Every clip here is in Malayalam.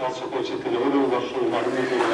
сейчас я хочу переводу вашу магнитную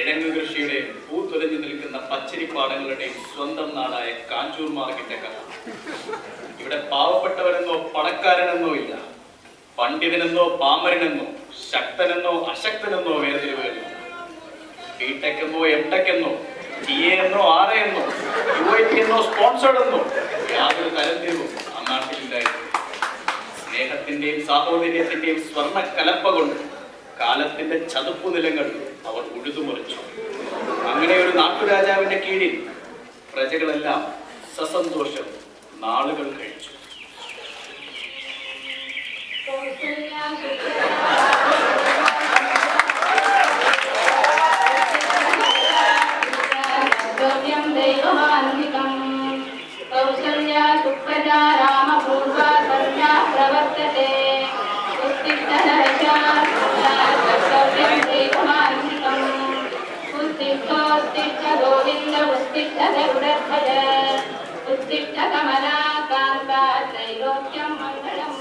കിഴങ്ങ് കൃഷിയുടെയും പൂത്തൊലഞ്ഞു നിൽക്കുന്ന പച്ചരിപ്പാടങ്ങളുടെയും സ്വന്തം നാടായ കാഞ്ചൂർ മാർഗിന്റെ കഥ. ഇവിടെ പാവപ്പെട്ടവരെന്നോ പണക്കാരനെന്നോ ഇല്ല. പണ്ഡിതനെന്നോ പാമരനെന്നോ ശക്തനെന്നോ അശക്തനെന്നോ വേർതിരിവുകളില്ല. ബിടെക്കെന്നോ എം ടെക്കെന്നോ ടി എ എന്നോ ആർ എന്നോ യു ഐ ടി എന്നോ സ്പോൺസേഡ് എന്നോ യാതൊരു തരംതിരിവും ആ നാട്ടിലില്ലായിരുന്നു സ്നേഹത്തിന്റെയും സാഹോദര്യത്തിന്റെയും സ്വർണ കലപ്പ കൊണ്ട് കാലത്തിന്റെ ചതുപ്പു നിലങ്ങൾ അവർ ഉഴുതുമറിച്ചു അങ്ങനെ ഒരു നാട്ടുരാജാവിന്റെ കീഴിൽ പ്രജകളെല്ലാം സസന്തോഷം നാളുകൾ കഴിച്ചു. പ്രവർത്തത്തെ. ोत्तिष्ठ गोविन्द उत्तिष्ठ रघुरभय उत्तिष्ठ कमला कान्ता त्रैलोक्यं मङ्गलम्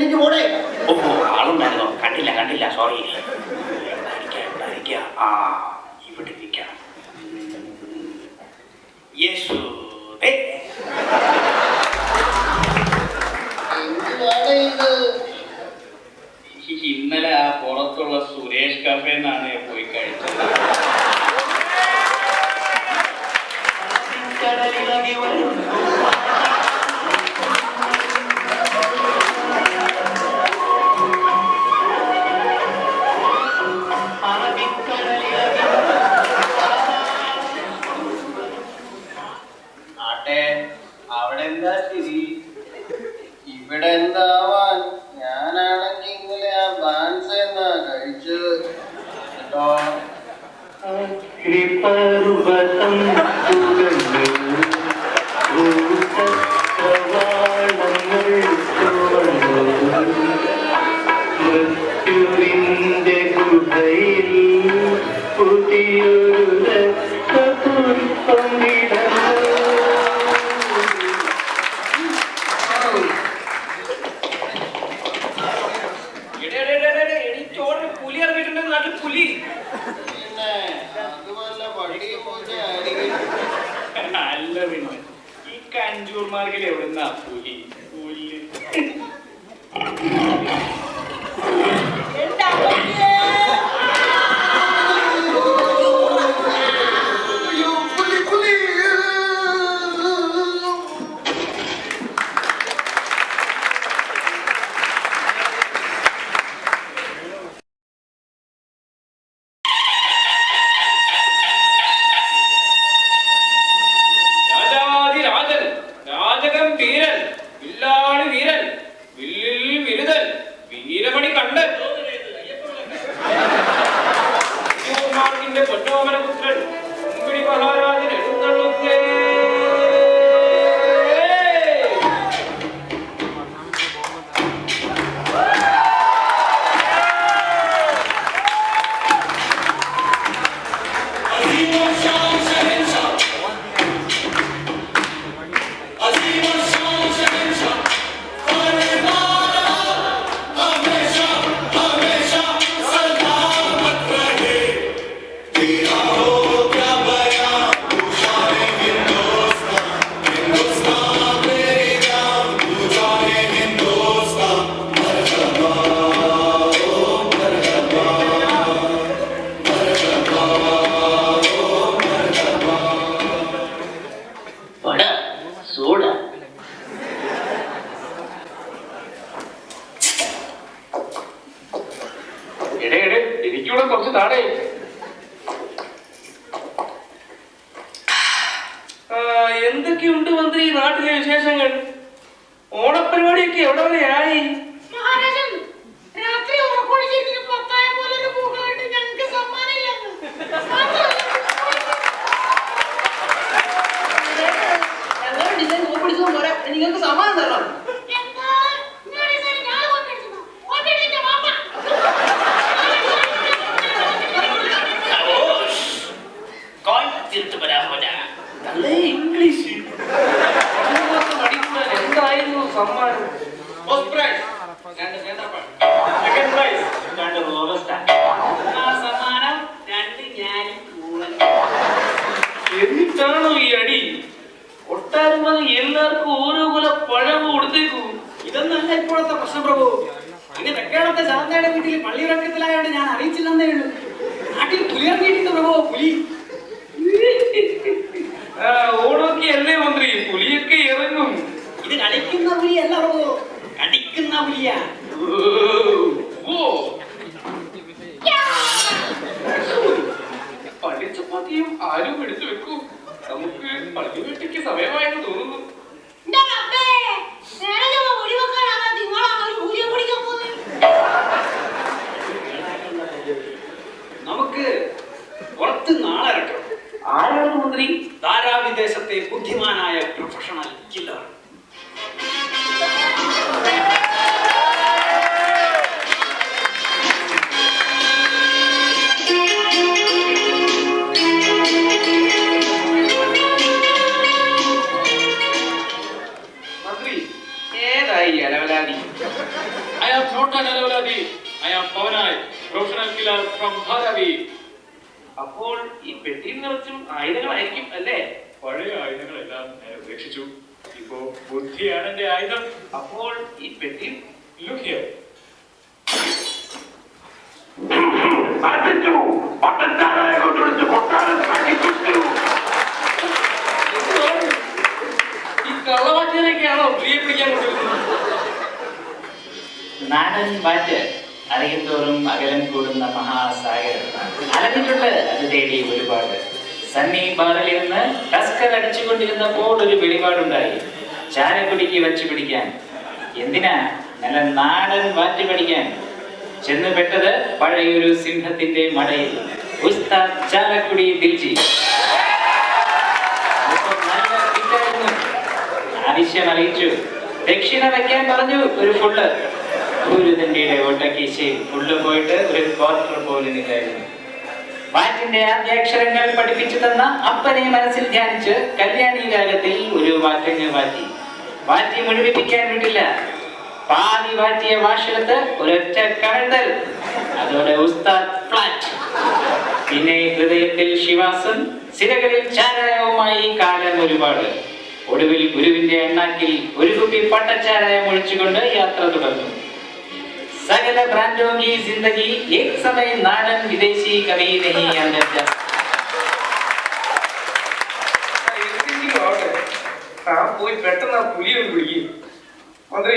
എനിക്ക് പോടേ ഓ ആളുണ്ടായിരുന്നോ കണ്ടില്ല കണ്ടില്ല. സോറി ആ ഇവിടെ ഇരിക്കാം. യേശു ഇന്നലെ ആ പുറത്തുള്ള സുരേഷ് കഫേ എന്നാണ് പോയി കഴിച്ചത്. कृपा ഇത് കളിക്കുന്ന പുലിയല്ല പ്രഭു കടിക്കുന്ന പുലിയാ പള്ളിച്ചപ്പാത്തിയും ആരും എടുത്തു വെക്കൂ. നമുക്ക് പള്ളി വീട്ടിക്ക് സമയമായെന്ന് തോന്നുന്നു. നമുക്ക് കുറച്ച് നാളെ ഇറക്കണം. ആരാണ് മന്ത്രി? ധാരാവിദേശത്തെ ബുദ്ധിമാനായ professional killer I am not Pavanai professional I from Dharavi. അപ്പോൾ ഈ പെട്ടിയിൽ നിറച്ചും ആയുധങ്ങളായിരിക്കും അല്ലേ? പഴയ ആയുധങ്ങളെല്ലാം ഞാൻ ഉപേക്ഷിച്ചു. ഇപ്പോ ബുദ്ധിയാണ് എന്റെ ആയുധം. അപ്പോൾ ഈ പെട്ടിയിൽ ലുക്ക് ഹിയർ എന്താണ്? ഈ കള്ളവാറ്റിനൊക്കെയാണോ പുലിയെ പിടിക്കാൻ കൊണ്ടുവരുന്നത്? നാടൻ വാറ്റ് അറിയത്തോറും അകലം കൂടുന്ന മഹാസാഗരം. അലഞ്ഞിട്ടുണ്ട് അത് തേടി ഒരുപാട്. സണ്ണി ബാറിലിരുന്ന് ടസ്കർ അടിച്ചുകൊണ്ടിരുന്നപ്പോൾ ഒരു വെളിപാടുണ്ടായി. ചാരക്കുടിക്ക് വച്ചു പിടിക്കാൻ. എന്തിനാ നല്ല നാടൻ വാറ്റ് പഠിക്കാൻ? ചെന്ന് പെട്ടത് പഴയൊരു സിംഹത്തിന്റെ മടയിൽ. ഉസ്താദ് ചാലക്കുടി ദിൽജി. ആവശ്യം അറിയിച്ചു. ദക്ഷിണ വയ്ക്കാൻ പറഞ്ഞു ഒരു ഫുള്ള് ഒരു തണ്ടിയുടെ ഓട്ടക്കീശയിൽ ഫുള്ള് പോയിട്ട് ഒരു ക്വാർട്ടർ പോലും ഇല്ലായിരുന്നു. വാറ്റിന്റെ ആദ്യാക്ഷരങ്ങൾ പഠിപ്പിച്ചു തന്ന അപ്പനെ മനസ്സിൽ ധ്യാനിച്ച് കല്യാണി രാഗത്തിൽ ഒരു വാറ്റങ്ങ് വാറ്റി. വാറ്റി മുഴുവിപ്പിക്കാൻ വിട്ടില്ല. പാതി വാറ്റിയ വാഷെടുത്ത് ഒരൊറ്റ കഴുതൽ. അതോടെ ഉസ്താദ് ഫ്ലാറ്റ്. പിന്നെ ഹൃദയത്തിൽ ശിവാസും സിരകളിൽ ചാരായവുമായി കാലം ഒരുപാട്. ഒടുവിൽ ഗുരുവിന്റെ എണ്ണാക്കിൽ ഒരു കുപ്പി പട്ടച്ചാരായം ഒഴിച്ചുകൊണ്ട് യാത്ര തുടർന്നു. સગલ પ્રાંતોં કી જિંદગી એક સમય નાડન વિદેશી કવિ નહીં અન્યત ഞാൻ പോയി പെട്ടെന്ന് ആ പുലിയെ പിടിക്കും. മന്ത്രി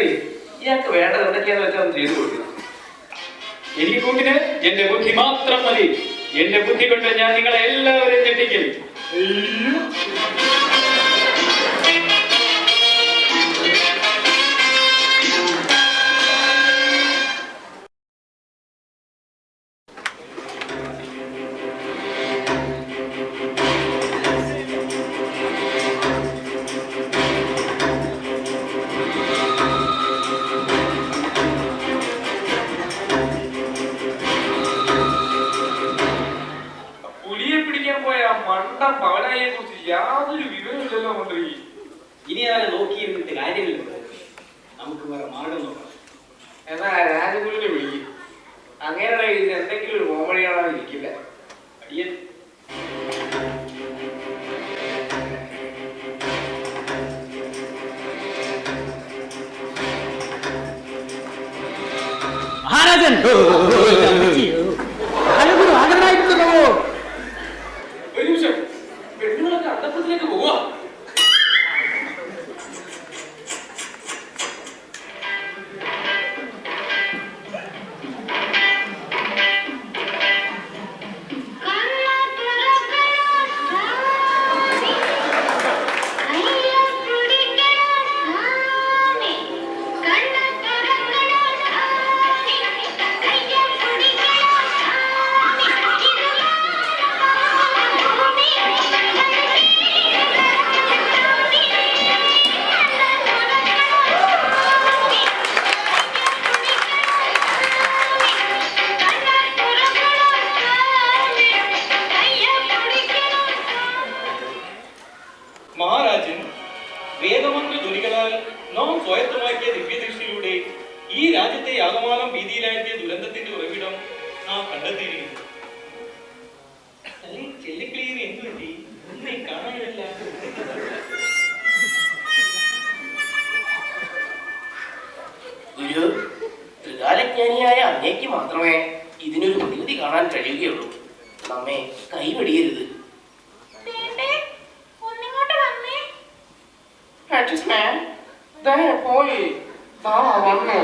ഇയാൾക്ക് വേണ്ടത് എന്തൊക്കെയാന്ന് വെച്ചാൽ ചെയ്തു കൊടുക്കും. എനിക്ക് കൂട്ടിന് എന്റെ ബുദ്ധി മാത്രം മതി. എന്റെ ബുദ്ധി കൊണ്ട് ഞാൻ നിങ്ങളെ എല്ലാവരെയും ഞെട്ടിക്കും. വിവരമില്ലല്ലോ മന്ത്രി. ഇനി അവരെ നോക്കിയിരുന്നിട്ട് കാര്യമില്ല നമുക്ക് വേറെ മാർഗം നോക്കാം. എന്നാ രാജഗുരുവിനെ വിളിക്കും അങ്ങനെ ഇതിന് എന്തെങ്കിലും ഒരു ഇരിക്കില്ല? അടിയൻ. മഹാരാജൻ! കാണാൻ കഴിയുകയുള്ളൂ നമ്മെ കൈവെടിയരുത് വേണ്ടേ ഒന്നിങ്ങോട്ട് വന്നേ പോയി വന്നു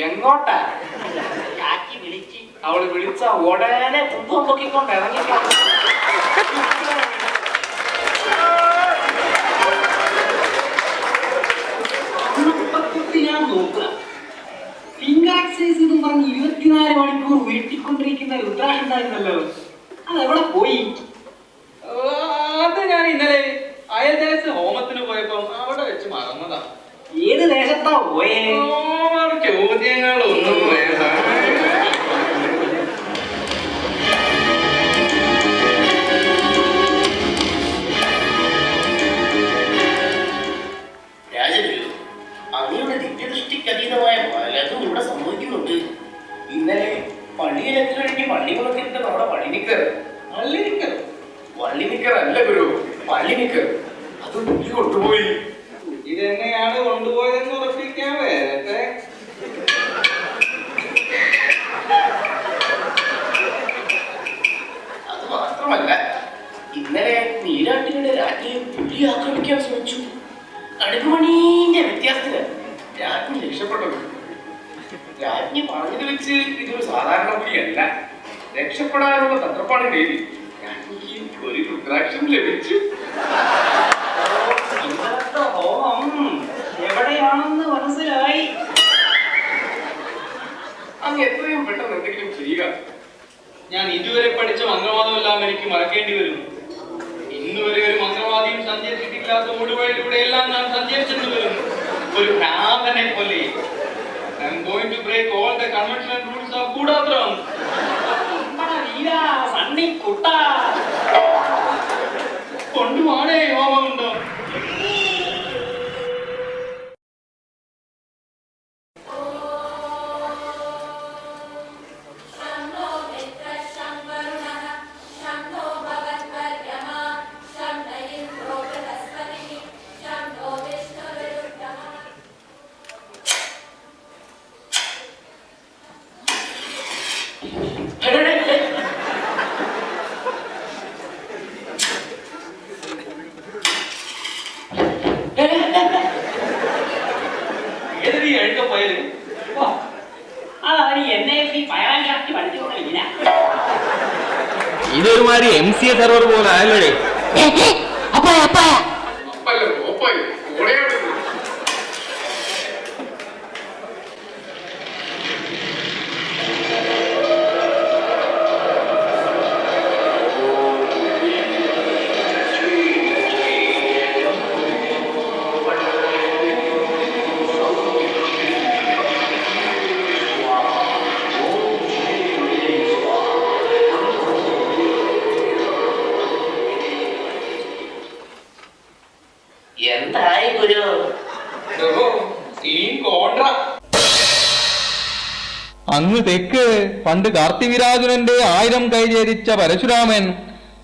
എങ്ങോട്ടാ കാക്കി വിളിച്ച് അവള് വിളിച്ച ഉടനെ കുന്തം പൊക്കിക്കൊണ്ട് ഇറങ്ങി ഇരുപത്തിനാല് മണിക്കൂർ ഉരുട്ടിക്കൊണ്ടിരിക്കുന്ന രുദ്രാക്ഷം ഉണ്ടായിരുന്നല്ലോ അതെവിടെ പോയി? അത് ഞാൻ ഇന്നലെ അയൽദേശ ഹോമത്തിന് പോയപ്പോ അവിടെ വെച്ച് മറന്നതാ. ഏത് ദേശത്താ പോയേ? ഓവർ രുദ്രാക്ഷം ലഭിച്ചു. ഇന്നലത്തെ ഹോമം എവിടെയാണെന്ന് മനസ്സിലായി. അങ്ങ് എത്രയും പെട്ടെന്ന് എന്തെങ്കിലും ചെയ്യുക ഞാൻ ഇതുവരെ പഠിച്ച മന്ത്രവാദമെല്ലാം എനിക്ക് മറക്കേണ്ടി വരുന്നു. ഇന്നുവരെ ഒരു മന്ത്രവാദിയും സഞ്ചരിച്ചിട്ടില്ലാത്ത ഓടുവഴിയിലൂടെ എല്ലാം ഞാൻ സഞ്ചരിച്ചെന്ന് വരുന്നു. ഒരു ഭ്രാന്തനെ പോലെ. I am going to break all the conventional rules of കൂടാത്രം സണ്ണി കുട്ട. കൊണ്ടുവാണേ ഹോമമുണ്ടോ എ അങ്ങ് തെക്ക്. പണ്ട് കാർത്തിവിരാജുനന്റെ ആയിരം കൈചേരിച്ച പരശുരാമൻ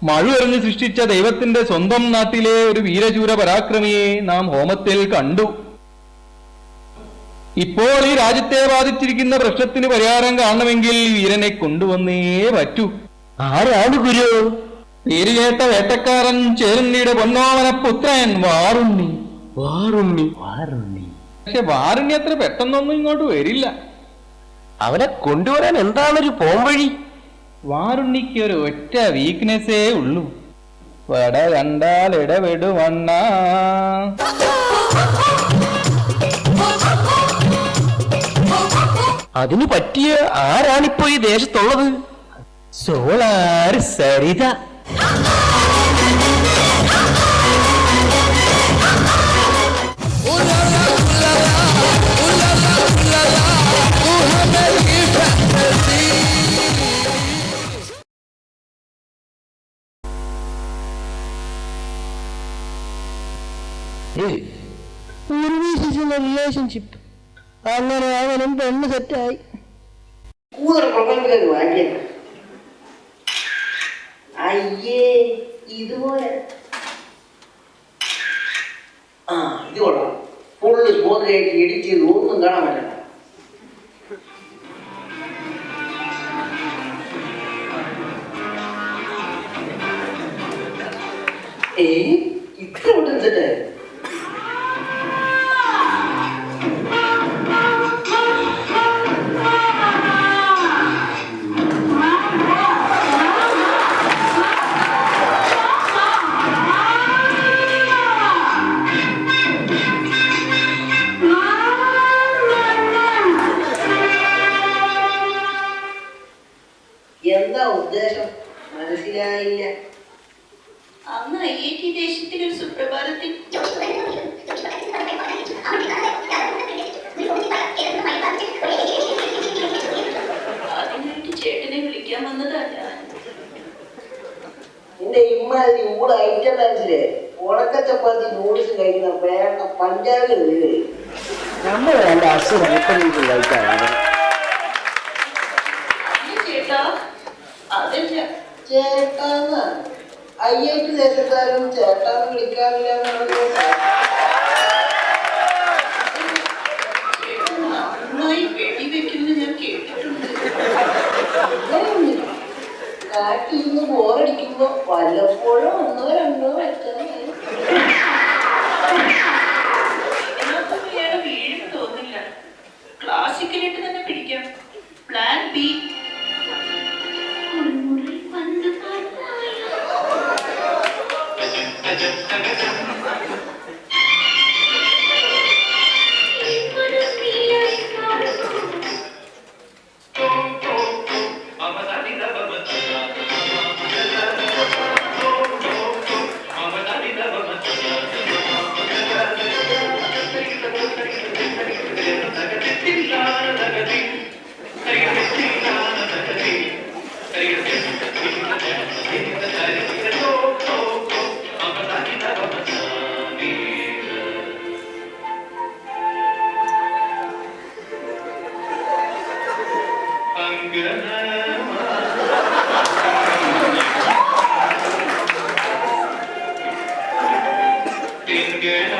മഴുവെറിഞ്ഞ് സൃഷ്ടിച്ച ദൈവത്തിന്റെ സ്വന്തം നാട്ടിലെ ഒരു വീരശൂര പരാക്രമിയെ നാം ഹോമത്തിൽ കണ്ടു. ഇപ്പോൾ ഈ രാജ്യത്തെ ബാധിച്ചിരിക്കുന്ന പ്രശ്നത്തിന് പരിഹാരം കാണണമെങ്കിൽ വീരനെ കൊണ്ടുവന്നേ പറ്റൂ. ആരാണ് ഗുരു? പേര് കേട്ട വേട്ടക്കാരൻ ചേരുണ്ണിയുടെ പൊന്നോമന പുത്രൻ വാറുണ്ണി വാറുണ്ണി. വാറുണ്ണി. പക്ഷെ വാറുണ്ണി അത്ര പെട്ടെന്നൊന്നും ഇങ്ങോട്ട് വരില്ല. അവനെ കൊണ്ടുവരാൻ എന്താണൊരു പോംവഴി? വാരുണ്ണിക്ക് ഒരു ഒറ്റ വീക്ക്നെസ്സേ ഉള്ളൂ. വട കണ്ടാൽ ഇടപെടുവണ്ണ. അതിനു പറ്റിയ ആരാണിപ്പോ ഈ ദേശത്തുള്ളത്? സോളാർ സരിത. റിലേഷൻഷിപ്പ് അങ്ങനെ അവനും പെണ്ണ് സെറ്റായി. ഒന്നും കാണാൻ പറ്റില്ല. ഏ ഇത്ര ഒട്ടും സെറ്റായി ഇമ്മാതിരി ഊട് ഐറ്റം ഡാൻസിലെ ഉണക്ക ചപ്പാത്തി നൂഡിൽസ് കഴിക്കുന്ന വേണ്ട പഞ്ചാബിൽ വീട് നമ്മൾ വേണ്ട അസുഖം എപ്പോഴെങ്കിലും കഴിക്കാറാണ് ചേട്ടാന്ന് ഐ ഐ ടി ദേശക്കാരും ചേട്ടാന്ന് വിളിക്കാറില്ല എന്നാണ് ബോറടിക്കുമ്പോ വല്ലപ്പോഴും ഒന്നോ രണ്ടോ വെച്ചാൽ തോന്നില്ല. ക്ലാസിക്കലായിട്ട് തന്നെ പിടിക്കാം. Plan B கண்கள்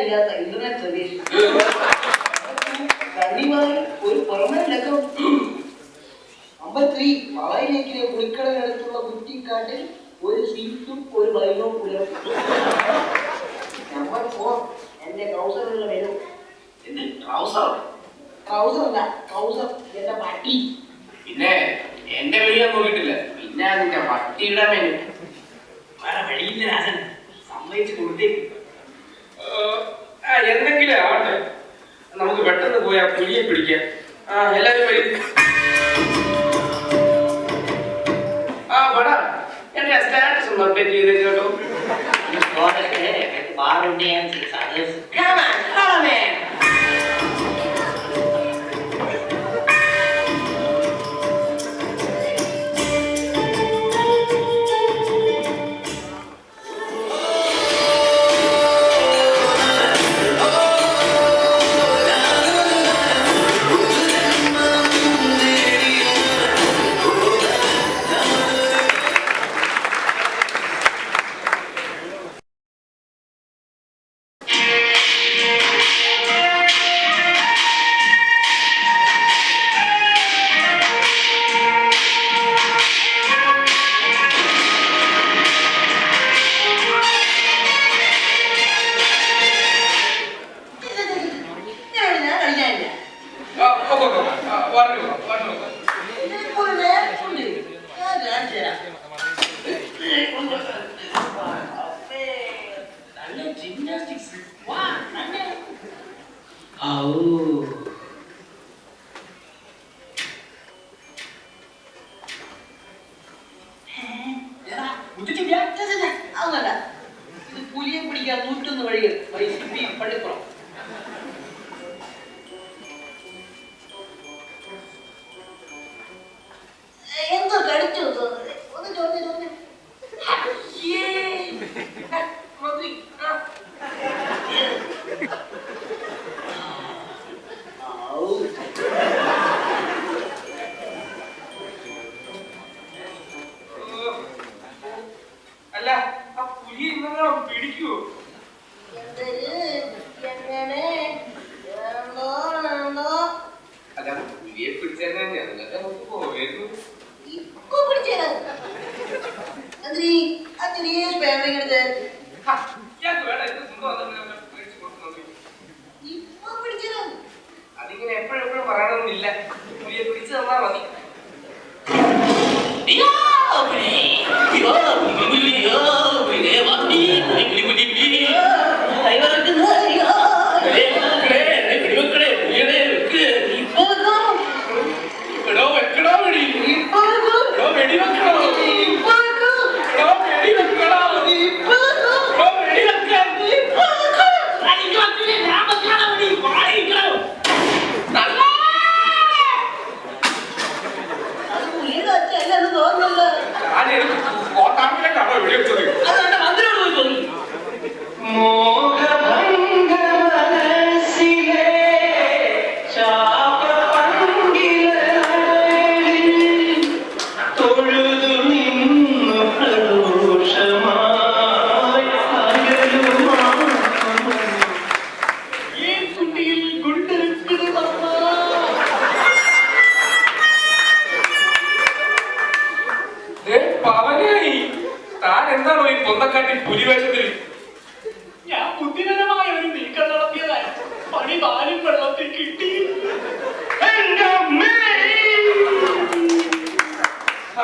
ഇല്ലാത്ത ഇന്റർനെറ്റ് സർവീസ് കണ്ണിമാറി ഒരു പെർമനന്റ് അക്കൗണ്ട് അമ്പത്തി ത്രീ വളയിലേക്കിലെ കുളിക്കടകടുത്തുള്ള കുറ്റിക്കാട്ടിൽ ഒരു സീറ്റും ഒരു ബൈനോക്കുലറും നമ്പർ ഫോർ എന്റെ ട്രൗസറിലുള്ള വരും ട്രൗസർ ട്രൗസർ അല്ല. ട്രൗസർ എന്റെ പട്ടി. പിന്നെ എന്റെ ഞാൻ നോക്കിയിട്ടില്ല. പിന്നെ അതിന്റെ പട്ടിയുടെ മേലെ വേറെ വഴിയില്ല രാജൻ. സമ്മതിച്ചു കൊടുത്തേക്ക്. എന്തെങ്കിലും ആവട്ടെ. നമുക്ക് പെട്ടെന്ന് പോയി ആ പുലിയെ പിടിക്കാം. ആ എല്ലാവരും ആ പടാ എന്റെ സ്റ്റാറ്റസ് ഒന്ന് അപ്ഡേറ്റ് ചെയ്തേക്ക് കേട്ടോ. വാറുണ്ട് ഞാൻ സദേഴ്സ് Yeah.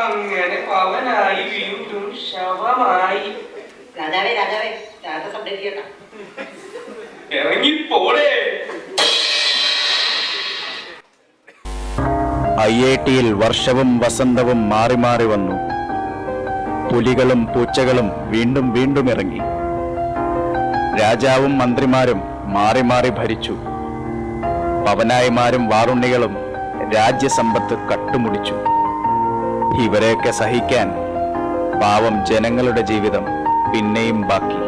അങ്ങനെ പവനായി വീണ്ടും ശവമായി. രാജാവേ രാജാവേ രാജ സംരക്ഷിക്കട്ട ഇറങ്ങിപ്പോളേ. ഐ ഐ ടിയിൽ വർഷവും വസന്തവും മാറി മാറി വന്നു. പുലികളും പൂച്ചകളും വീണ്ടും വീണ്ടും ഇറങ്ങി. രാജാവും മന്ത്രിമാരും മാറി മാറി ഭരിച്ചു. പവനായിമാരും വാറുണ്ണികളും രാജ്യസമ്പത്ത് കട്ടുമുടിച്ചു. ഇവരെയൊക്കെ സഹിക്കാൻ പാവം ജനങ്ങളുടെ ജീവിതം പിന്നെയും ബാക്കി.